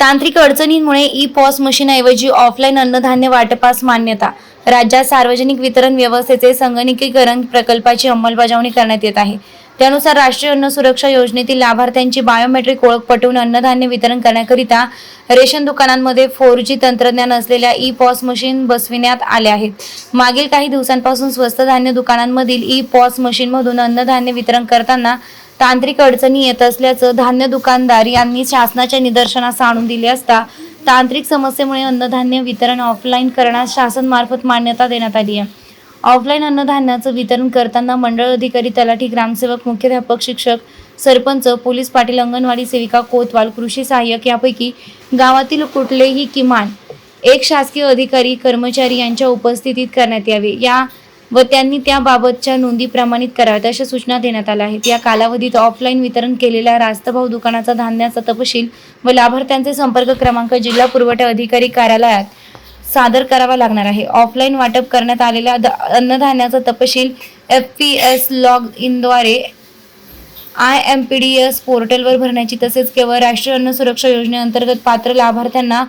तांत्रिक अडचणींमुळे e POS मशीनऐवजी ऑफलाईन अन्नधान्य वाटपास मान्यता राज्यात सार्वजनिक वितरण व्यवस्थेचे संगणकीकरण प्रकल्पाची अंमलबजावणी करण्यात येत आहे. त्यानुसार राष्ट्रीय अन्न सुरक्षा योजनेतील लाभार्थ्यांची बायोमेट्रिक ओळख पटवून अन्नधान्य वितरण करण्याकरिता रेशन दुकानांमध्ये फोर जी तंत्रज्ञान असलेल्या ई पॉस मशीन बसविण्यात आल्या आहेत मागील काही दिवसांपासून स्वस्त धान्य दुकानांमधील ई पॉस मशीनमधून अन्नधान्य वितरण करताना तांत्रिक अडचणी येत असल्याचं धान्य दुकानदार यांनी शासनाच्या निदर्शनास आणून दिले असता तांत्रिक समस्येमुळे अन्नधान्य वितरण ऑफलाईन करण्यास शासनमार्फत मान्यता देण्यात आली आहे. ऑफलाईन अन्नधान्याचं वितरण करताना मंडळ अधिकारी तलाठी ग्रामसेवक मुख्याध्यापक शिक्षक सरपंच पोलीस पाटील अंगणवाडी सेविका कोतवाल कृषी सहाय्यक यापैकी गावातील कुठलेही किमान एक शासकीय अधिकारी कर्मचारी यांच्या उपस्थितीत करण्यात यावे. या व त्यांनी त्याबाबतच्या नोंदी प्रमाणित कराव्यात अशा सूचना देण्यात आल्या आहेत. या कालावधीत ऑफलाईन वितरण केलेल्या रास्तभाव दुकानाचा धान्याचा तपशील व लाभार्थ्यांचे संपर्क क्रमांक जिल्हा पुरवठा अधिकारी कार्यालयात सादर करावा लागणार आहे. ऑफलाईन वाटप करण्यात आलेल्या द- अन्नधान्याचा तपशील F P S log इनद्वारे I M P D S पोर्टलवर भरण्याची तसेच केवळ राष्ट्रीय अन्न सुरक्षा योजनेअंतर्गत पात्र लाभार्थ्यांना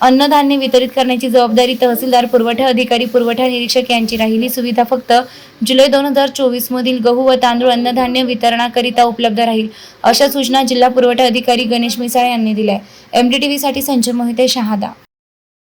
अन्नधान्य वितरित करण्याची जबाबदारी तहसीलदार पुरवठा अधिकारी पुरवठा निरीक्षक यांची राहिली. सुविधा फक्त जुलै दोन हजार चोवीस मधील गहू व तांदूळ अन्नधान्य वितरणाकरिता उपलब्ध राहील अशा सूचना जिल्हा पुरवठा अधिकारी गणेश मिसाळ यांनी दिल्या एम डी टी व्हीसाठी संजय मोहिते शहादा.